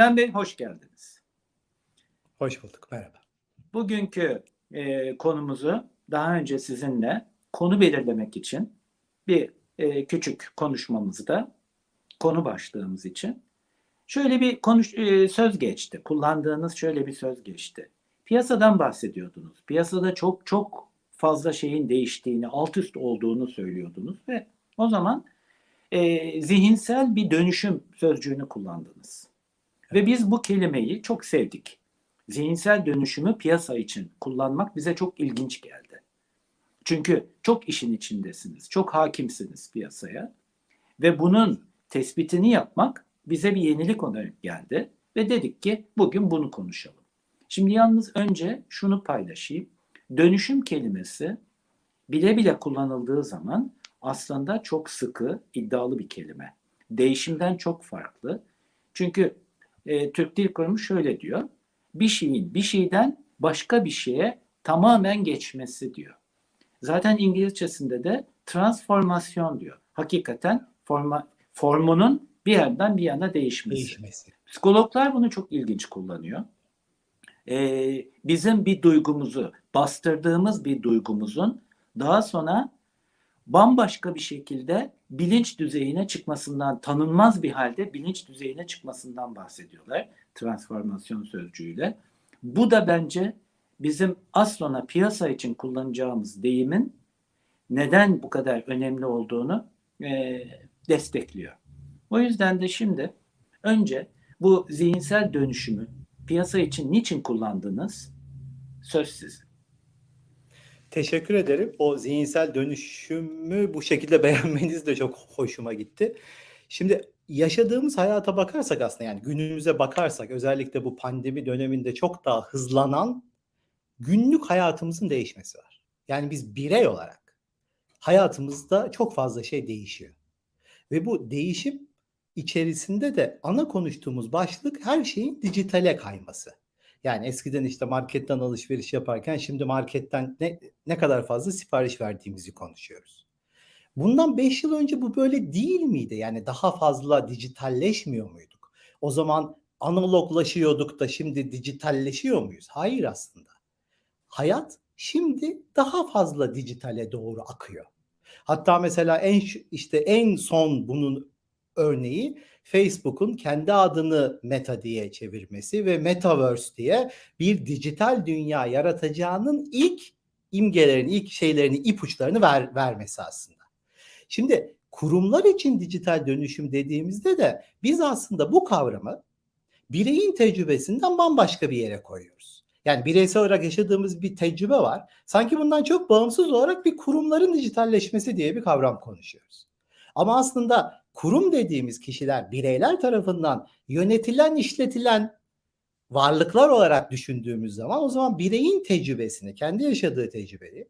Demren Bey hoş geldiniz. Hoş bulduk. Merhaba. Bugünkü e, konumuzu daha önce sizinle konu belirlemek için bir e, küçük konuşmamızda konu başlığımız için şöyle bir konuş e, söz geçti. Kullandığınız şöyle bir söz geçti. Piyasadan bahsediyordunuz. Piyasada çok çok fazla şeyin değiştiğini, alt üst olduğunu söylüyordunuz ve o zaman e, zihinsel bir dönüşüm sözcüğünü kullandınız. Ve biz bu kelimeyi çok sevdik. Zihinsel dönüşümü piyasa için kullanmak bize çok ilginç geldi. Çünkü çok işin içindesiniz, çok hakimsiniz piyasaya ve bunun tespitini yapmak bize bir yenilik olarak geldi ve dedik ki bugün bunu konuşalım. Şimdi yalnız önce şunu paylaşayım. Dönüşüm kelimesi bile bile kullanıldığı zaman aslında çok sıkı, iddialı bir kelime. Değişimden çok farklı. Çünkü e, Türk Dil Kurumu şöyle diyor. Bir şeyin bir şeyden başka bir şeye tamamen geçmesi diyor. Zaten İngilizcesinde de transformasyon diyor. Hakikaten forma, formunun bir yerden bir yana değişmesi. Değişmesi. Psikologlar bunu çok ilginç kullanıyor. Ee, bizim bir duygumuzu, bastırdığımız bir duygumuzun daha sonra bambaşka bir şekilde bilinç düzeyine çıkmasından, tanınmaz bir halde bilinç düzeyine çıkmasından bahsediyorlar transformasyon sözcüğüyle. Bu da bence bizim az piyasa için kullanacağımız deyimin neden bu kadar önemli olduğunu e, destekliyor. O yüzden de şimdi önce bu zihinsel dönüşümü piyasa için niçin kullandınız? Söz sizin. Teşekkür ederim. O zihinsel dönüşümü bu şekilde beğenmeniz de çok hoşuma gitti. Şimdi yaşadığımız hayata bakarsak aslında yani günümüze bakarsak özellikle bu pandemi döneminde çok daha hızlanan günlük hayatımızın değişmesi var. Yani biz birey olarak hayatımızda çok fazla şey değişiyor. Ve bu değişim içerisinde de ana konuştuğumuz başlık her şeyin dijitale kayması. Yani eskiden işte marketten alışveriş yaparken şimdi marketten ne, ne kadar fazla sipariş verdiğimizi konuşuyoruz. Bundan 5 yıl önce bu böyle değil miydi? Yani daha fazla dijitalleşmiyor muyduk? O zaman analoglaşıyorduk da şimdi dijitalleşiyor muyuz? Hayır aslında. Hayat şimdi daha fazla dijitale doğru akıyor. Hatta mesela en işte en son bunun örneği Facebook'un kendi adını Meta diye çevirmesi ve Metaverse diye bir dijital dünya yaratacağının ilk imgelerini, ilk şeylerini, ipuçlarını ver, vermesi aslında. Şimdi kurumlar için dijital dönüşüm dediğimizde de biz aslında bu kavramı bireyin tecrübesinden bambaşka bir yere koyuyoruz. Yani bireysel olarak yaşadığımız bir tecrübe var. Sanki bundan çok bağımsız olarak bir kurumların dijitalleşmesi diye bir kavram konuşuyoruz. Ama aslında kurum dediğimiz kişiler bireyler tarafından yönetilen, işletilen varlıklar olarak düşündüğümüz zaman o zaman bireyin tecrübesini, kendi yaşadığı tecrübeyi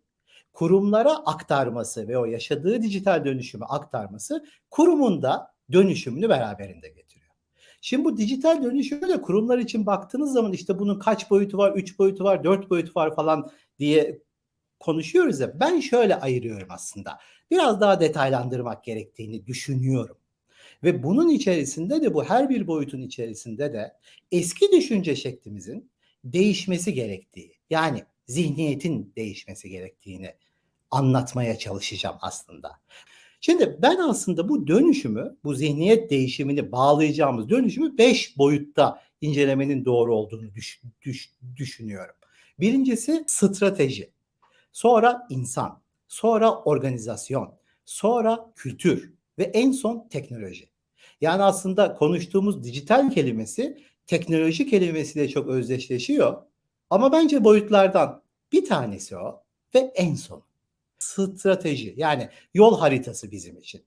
kurumlara aktarması ve o yaşadığı dijital dönüşümü aktarması kurumun da dönüşümünü beraberinde getiriyor. Şimdi bu dijital dönüşümü de kurumlar için baktığınız zaman işte bunun kaç boyutu var, 3 boyutu var, 4 boyutu var falan diye konuşuyoruz ya ben şöyle ayırıyorum aslında. Biraz daha detaylandırmak gerektiğini düşünüyorum. Ve bunun içerisinde de bu her bir boyutun içerisinde de eski düşünce şeklimizin değişmesi gerektiği yani zihniyetin değişmesi gerektiğini anlatmaya çalışacağım aslında. Şimdi ben aslında bu dönüşümü, bu zihniyet değişimini bağlayacağımız dönüşümü beş boyutta incelemenin doğru olduğunu düş, düş, düşünüyorum. Birincisi strateji, sonra insan, sonra organizasyon, sonra kültür ve en son teknoloji. Yani aslında konuştuğumuz dijital kelimesi teknoloji kelimesiyle çok özdeşleşiyor. Ama bence boyutlardan bir tanesi o ve en son strateji yani yol haritası bizim için.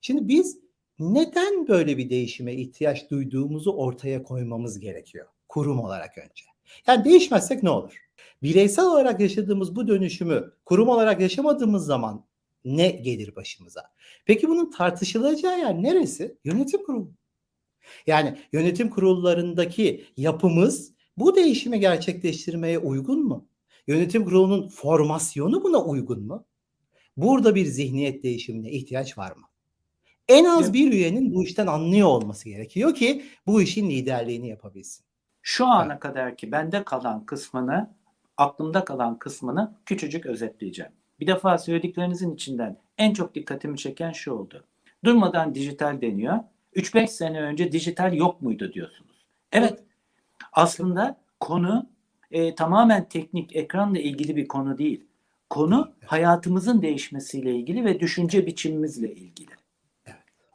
Şimdi biz neden böyle bir değişime ihtiyaç duyduğumuzu ortaya koymamız gerekiyor kurum olarak önce. Yani değişmezsek ne olur? Bireysel olarak yaşadığımız bu dönüşümü kurum olarak yaşamadığımız zaman ne gelir başımıza? Peki bunun tartışılacağı yer neresi? Yönetim kurulu. Yani yönetim kurullarındaki yapımız bu değişimi gerçekleştirmeye uygun mu? Yönetim kurulunun formasyonu buna uygun mu? Burada bir zihniyet değişimine ihtiyaç var mı? En az bir üyenin bu işten anlıyor olması gerekiyor ki bu işin liderliğini yapabilsin. Şu ana kadar ki bende kalan kısmını, aklımda kalan kısmını küçücük özetleyeceğim. Bir defa söylediklerinizin içinden en çok dikkatimi çeken şu oldu. Durmadan dijital deniyor. 3-5 sene önce dijital yok muydu diyorsunuz. Evet. Aslında konu e, tamamen teknik, ekranla ilgili bir konu değil. Konu hayatımızın değişmesiyle ilgili ve düşünce biçimimizle ilgili.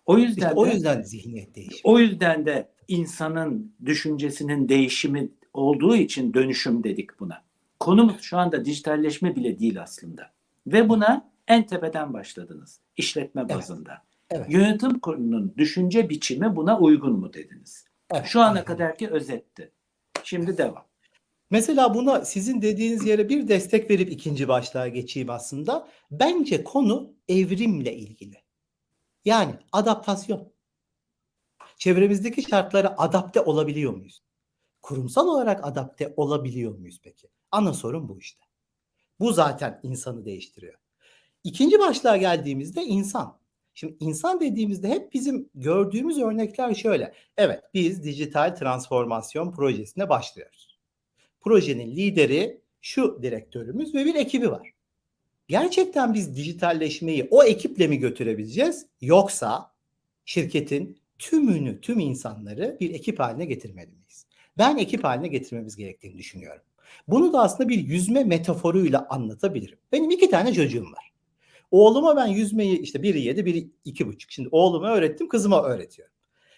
O yüzden İşte o de- yüzden zihniyet değişiyor. o yüzden de insanın düşüncesinin değişimi olduğu için dönüşüm dedik buna. Konumuz şu anda dijitalleşme bile değil aslında. Ve buna en tepeden başladınız. işletme Evet. bazında. Evet. Yönetim kurulunun düşünce biçimi buna uygun mu dediniz? Evet, Şu ana aynen. kadarki özetti. Şimdi devam. Mesela buna sizin dediğiniz yere bir destek verip ikinci başlığa geçeyim aslında. Bence konu evrimle ilgili. Yani adaptasyon. Çevremizdeki şartlara adapte olabiliyor muyuz? Kurumsal olarak adapte olabiliyor muyuz peki? Ana sorun bu işte. Bu zaten insanı değiştiriyor. İkinci başlığa geldiğimizde insan. Şimdi insan dediğimizde hep bizim gördüğümüz örnekler şöyle. Evet biz dijital transformasyon projesine başlıyoruz. Projenin lideri şu direktörümüz ve bir ekibi var. Gerçekten biz dijitalleşmeyi o ekiple mi götürebileceğiz yoksa şirketin tümünü, tüm insanları bir ekip haline getirmeli miyiz? Ben ekip haline getirmemiz gerektiğini düşünüyorum. Bunu da aslında bir yüzme metaforuyla anlatabilirim. Benim iki tane çocuğum var. Oğluma ben yüzmeyi işte biri yedi, biri iki buçuk. Şimdi oğluma öğrettim, kızıma öğretiyorum.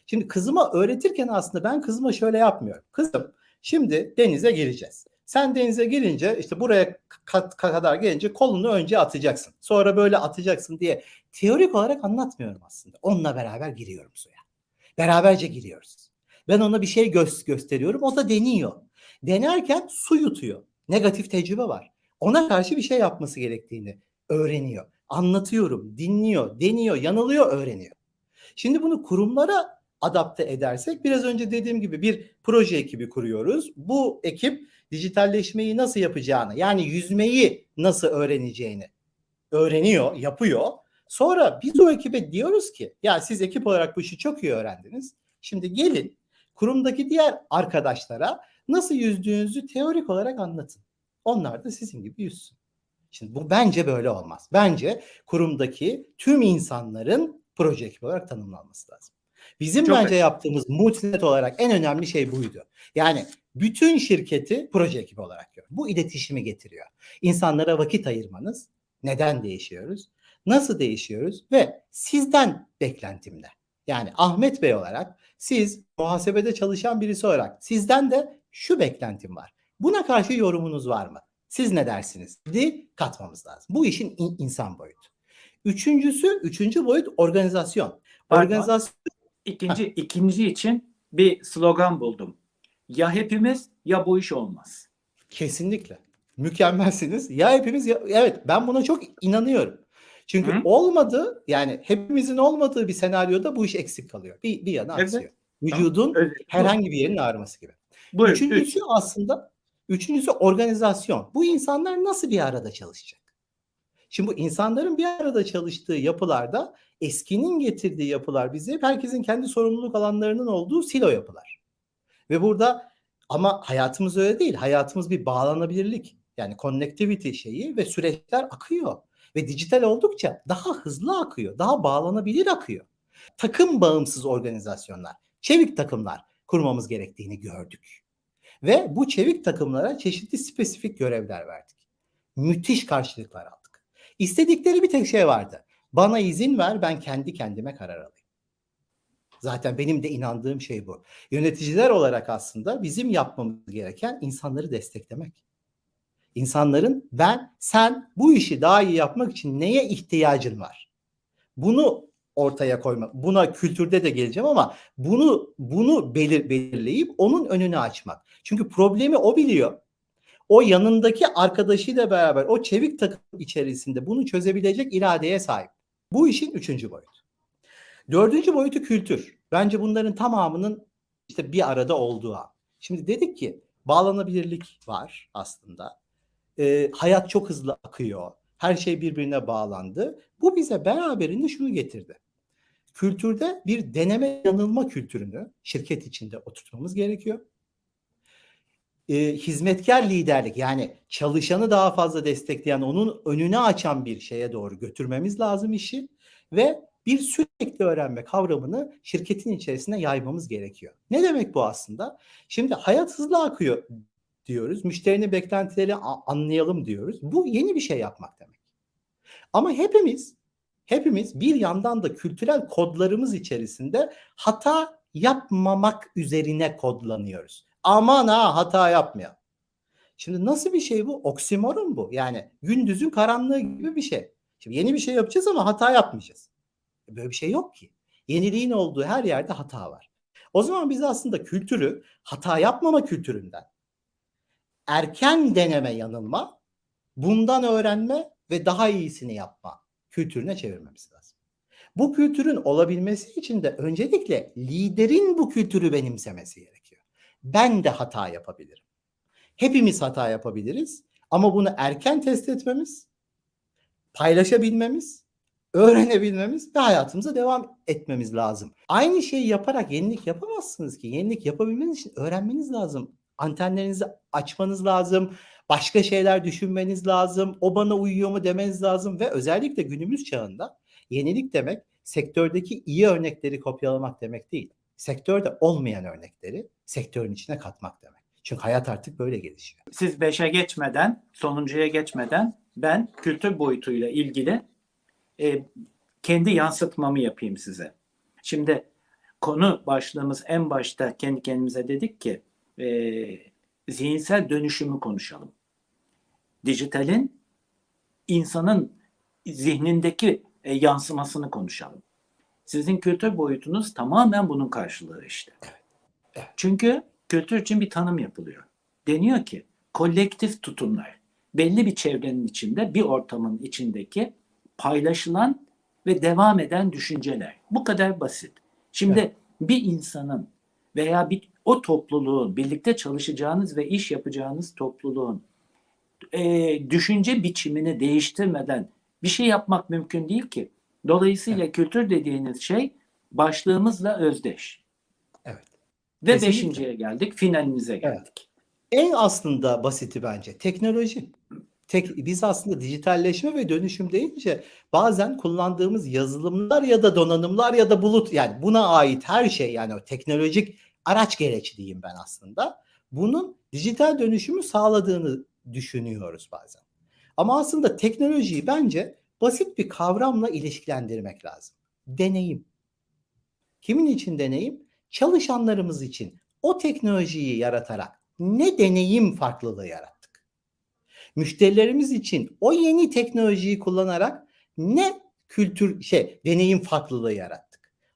Şimdi kızıma öğretirken aslında ben kızıma şöyle yapmıyorum. Kızım şimdi denize gireceğiz. Sen denize girince işte buraya kat, kadar gelince kolunu önce atacaksın. Sonra böyle atacaksın diye teorik olarak anlatmıyorum aslında. Onunla beraber giriyorum suya. Beraberce giriyoruz. Ben ona bir şey gö- gösteriyorum. O da deniyor. Denerken su yutuyor. Negatif tecrübe var. Ona karşı bir şey yapması gerektiğini öğreniyor. Anlatıyorum, dinliyor, deniyor, yanılıyor, öğreniyor. Şimdi bunu kurumlara adapte edersek biraz önce dediğim gibi bir proje ekibi kuruyoruz. Bu ekip dijitalleşmeyi nasıl yapacağını yani yüzmeyi nasıl öğreneceğini öğreniyor, yapıyor. Sonra biz o ekibe diyoruz ki ya siz ekip olarak bu işi çok iyi öğrendiniz. Şimdi gelin kurumdaki diğer arkadaşlara nasıl yüzdüğünüzü teorik olarak anlatın. Onlar da sizin gibi yüzsün. Şimdi bu bence böyle olmaz. Bence kurumdaki tüm insanların proje ekibi olarak tanımlanması lazım. Bizim Çok bence açık. yaptığımız multinet olarak en önemli şey buydu. Yani bütün şirketi proje ekibi olarak gör. Bu iletişimi getiriyor. İnsanlara vakit ayırmanız. Neden değişiyoruz? Nasıl değişiyoruz? Ve sizden beklentim ne? Yani Ahmet Bey olarak siz muhasebede çalışan birisi olarak sizden de şu beklentim var. Buna karşı yorumunuz var mı? Siz ne dersiniz? Di katmamız lazım. Bu işin in- insan boyutu. Üçüncüsü, üçüncü boyut organizasyon. Pardon. Organizasyon İkinci, ikinci için bir slogan buldum. Ya hepimiz ya bu iş olmaz. Kesinlikle. Mükemmelsiniz. Ya hepimiz ya, evet ben buna çok inanıyorum. Çünkü Hı. olmadı yani hepimizin olmadığı bir senaryoda bu iş eksik kalıyor. Bir, bir yana Evet. aksıyor. Vücudun Öyle. herhangi bir yerin ağrıması gibi. Buyurun. üçüncüsü üç. aslında üçüncüsü organizasyon. Bu insanlar nasıl bir arada çalışacak? Şimdi bu insanların bir arada çalıştığı yapılarda eskinin getirdiği yapılar bize hep herkesin kendi sorumluluk alanlarının olduğu silo yapılar. Ve burada ama hayatımız öyle değil. Hayatımız bir bağlanabilirlik. Yani connectivity şeyi ve süreçler akıyor. Ve dijital oldukça daha hızlı akıyor. Daha bağlanabilir akıyor. Takım bağımsız organizasyonlar, çevik takımlar kurmamız gerektiğini gördük. Ve bu çevik takımlara çeşitli spesifik görevler verdik. Müthiş karşılıklar aldık. İstedikleri bir tek şey vardı. Bana izin ver ben kendi kendime karar alayım. Zaten benim de inandığım şey bu. Yöneticiler olarak aslında bizim yapmamız gereken insanları desteklemek. İnsanların ben, sen bu işi daha iyi yapmak için neye ihtiyacın var? Bunu ortaya koymak. Buna kültürde de geleceğim ama bunu bunu belir, belirleyip onun önünü açmak. Çünkü problemi o biliyor. O yanındaki arkadaşıyla beraber o çevik takım içerisinde bunu çözebilecek iradeye sahip. Bu işin üçüncü boyutu. Dördüncü boyutu kültür. Bence bunların tamamının işte bir arada olduğu an. Şimdi dedik ki bağlanabilirlik var aslında. Ee, hayat çok hızlı akıyor. Her şey birbirine bağlandı. Bu bize beraberinde şunu getirdi. kültürde bir deneme yanılma kültürünü şirket içinde oturtmamız gerekiyor. Ee, hizmetkar liderlik yani çalışanı daha fazla destekleyen, onun önüne açan bir şeye doğru götürmemiz lazım işi ve bir sürekli öğrenme kavramını şirketin içerisine yaymamız gerekiyor. Ne demek bu aslında? Şimdi hayat hızlı akıyor diyoruz. Müşterinin beklentileri anlayalım diyoruz. Bu yeni bir şey yapmak demek. Ama hepimiz hepimiz bir yandan da kültürel kodlarımız içerisinde hata yapmamak üzerine kodlanıyoruz. Aman ha hata yapmayalım. Şimdi nasıl bir şey bu? Oksimoron bu. Yani gündüzün karanlığı gibi bir şey. Şimdi yeni bir şey yapacağız ama hata yapmayacağız. Böyle bir şey yok ki. Yeniliğin olduğu her yerde hata var. O zaman biz aslında kültürü hata yapmama kültüründen erken deneme yanılma, bundan öğrenme ve daha iyisini yapma kültürüne çevirmemiz lazım. Bu kültürün olabilmesi için de öncelikle liderin bu kültürü benimsemesi gerekiyor. Ben de hata yapabilirim. Hepimiz hata yapabiliriz ama bunu erken test etmemiz, paylaşabilmemiz, öğrenebilmemiz ve hayatımıza devam etmemiz lazım. Aynı şeyi yaparak yenilik yapamazsınız ki. Yenilik yapabilmeniz için öğrenmeniz lazım. Antenlerinizi açmanız lazım. Başka şeyler düşünmeniz lazım. O bana uyuyor mu demeniz lazım ve özellikle günümüz çağında yenilik demek sektördeki iyi örnekleri kopyalamak demek değil. Sektörde olmayan örnekleri sektörün içine katmak demek. Çünkü hayat artık böyle gelişiyor. Siz 5'e geçmeden, sonuncuya geçmeden ben kültür boyutuyla ilgili e, kendi yansıtmamı yapayım size. Şimdi konu başlığımız en başta kendi kendimize dedik ki e, zihinsel dönüşümü konuşalım. Dijitalin insanın zihnindeki e, yansımasını konuşalım. Sizin kültür boyutunuz tamamen bunun karşılığı işte. Çünkü kültür için bir tanım yapılıyor. Deniyor ki kolektif tutumlar belli bir çevrenin içinde bir ortamın içindeki paylaşılan ve devam eden düşünceler. Bu kadar basit. Şimdi Evet. bir insanın veya bir o topluluğun birlikte çalışacağınız ve iş yapacağınız topluluğun e, düşünce biçimini değiştirmeden bir şey yapmak mümkün değil ki. Dolayısıyla kültür dediğiniz şey başlığımızla özdeş. Evet. Ve Kesinlikle. beşinciye geldik, finalimize geldik. En aslında basiti bence teknoloji. Tek, biz aslında dijitalleşme ve dönüşüm deyince bazen kullandığımız yazılımlar ya da donanımlar ya da bulut yani buna ait her şey yani o teknolojik araç gereç diyeyim ben aslında. Bunun dijital dönüşümü sağladığını düşünüyoruz bazen. Ama aslında teknolojiyi bence basit bir kavramla ilişkilendirmek lazım. Deneyim. Kimin için deneyim? Çalışanlarımız için o teknolojiyi yaratarak ne deneyim farklılığı yarattık? Müşterilerimiz için o yeni teknolojiyi kullanarak ne kültür şey deneyim farklılığı yarattık?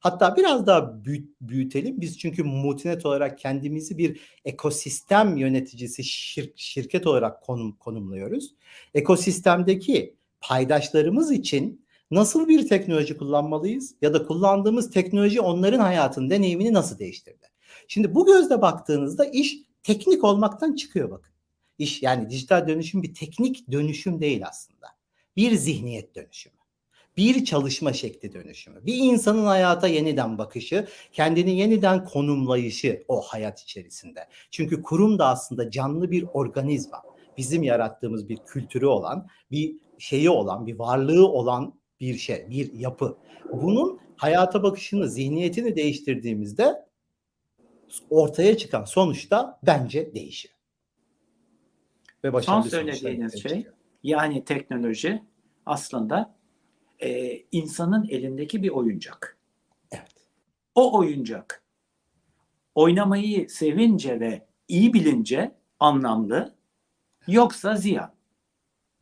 Hatta biraz daha büyüt, büyütelim. Biz çünkü Multinet olarak kendimizi bir ekosistem yöneticisi şir- şirket olarak konum, konumluyoruz. Ekosistemdeki paydaşlarımız için nasıl bir teknoloji kullanmalıyız ya da kullandığımız teknoloji onların hayatın deneyimini nasıl değiştirdi? Şimdi bu gözle baktığınızda iş teknik olmaktan çıkıyor bakın. İş yani dijital dönüşüm bir teknik dönüşüm değil aslında. Bir zihniyet dönüşümü. Bir çalışma şekli dönüşümü. Bir insanın hayata yeniden bakışı, kendini yeniden konumlayışı o hayat içerisinde. Çünkü kurum da aslında canlı bir organizma. Bizim yarattığımız bir kültürü olan, bir şeyi olan, bir varlığı olan bir şey, bir yapı. Bunun hayata bakışını, zihniyetini değiştirdiğimizde ortaya çıkan sonuçta bence değişir. Ve Son söylediğiniz şey yani teknoloji aslında e, insanın elindeki bir oyuncak. Evet. O oyuncak oynamayı sevince ve iyi bilince anlamlı yoksa ziyan.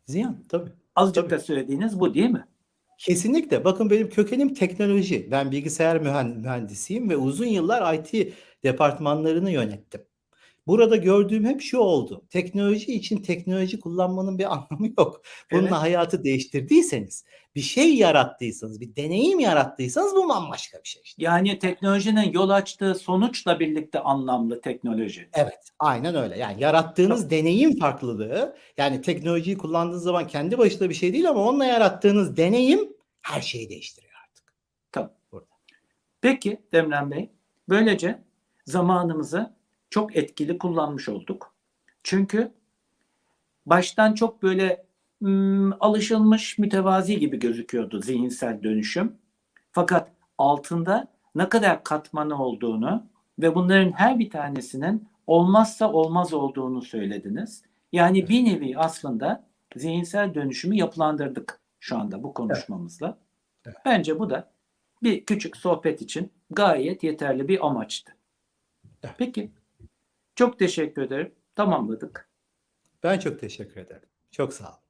Ziyan tabii. Azıcık Tabii. da söylediğiniz bu değil mi? Kesinlikle. Bakın benim kökenim teknoloji. Ben bilgisayar mühen- mühendisiyim ve uzun yıllar IT departmanlarını yönettim. Burada gördüğüm hep şu oldu. Teknoloji için teknoloji kullanmanın bir anlamı yok. Bununla Evet. hayatı değiştirdiyseniz, bir şey yarattıysanız, bir deneyim yarattıysanız bu bambaşka bir şey işte. Yani teknolojinin yol açtığı sonuçla birlikte anlamlı teknoloji. Evet, aynen öyle. Yani yarattığınız deneyim farklılığı, yani teknolojiyi kullandığınız zaman kendi başına bir şey değil ama onunla yarattığınız deneyim her şeyi değiştiriyor artık. Tamam. Burada. Peki Demren Bey, böylece zamanımızı çok etkili kullanmış olduk. Çünkü baştan çok böyle hmm, alışılmış mütevazi gibi gözüküyordu zihinsel dönüşüm. Fakat altında ne kadar katmanı olduğunu ve bunların her bir tanesinin olmazsa olmaz olduğunu söylediniz. Yani bir nevi aslında zihinsel dönüşümü yapılandırdık şu anda bu konuşmamızla. Evet. Bence bu da bir küçük sohbet için gayet yeterli bir amaçtı. Peki. Çok teşekkür ederim. Tamamladık. Ben çok teşekkür ederim. Çok sağ olun.